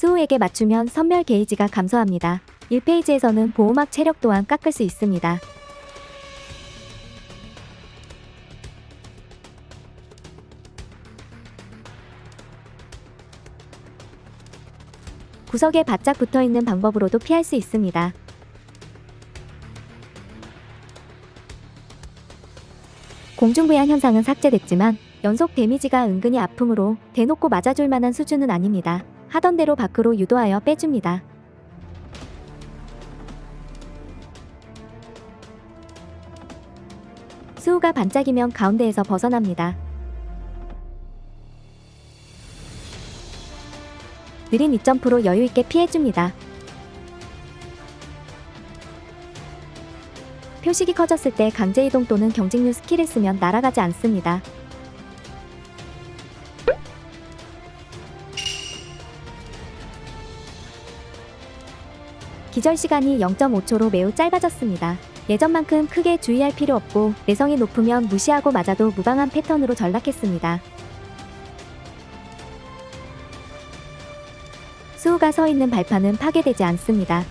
수호에게 맞추면 선멸 게이지가 감소합니다. 1페이지에서는 보호막 체력 또한 깎을 수 있습니다. 구석에 바짝 붙어 있는 방법으로도 피할 수 있습니다. 공중부양 현상은 삭제됐지만 연속 데미지가 은근히 아픔으로 대놓고 맞아줄 만한 수준은 아닙니다. 하던 대로 밖으로 유도하여 빼줍니다. 수호가 반짝이면 가운데에서 벗어납니다. 느린 윗점프로 여유있게 피해줍니다. 표식이 커졌을 때 강제이동 또는 경직류 스킬을 쓰면 날아가지 않습니다. 기절 시간이 0.5초로 매우 짧아졌습니다. 예전만큼 크게 주의할 필요 없고 내성이 높으면 무시하고 맞아도 무방한 패턴으로 전락했습니다. 수호가 서 있는 발판은 파괴되지 않습니다.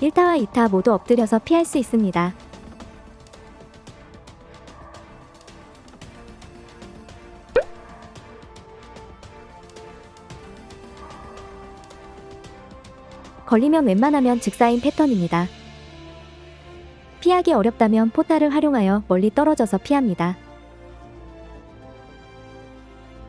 일타와이타 모두 엎드려서 피할 수 있습니다. 걸리면 웬만하면 즉사인 패턴입니다. 피하기 어렵다면 포탈을 활용하여 멀리 떨어져서 피합니다.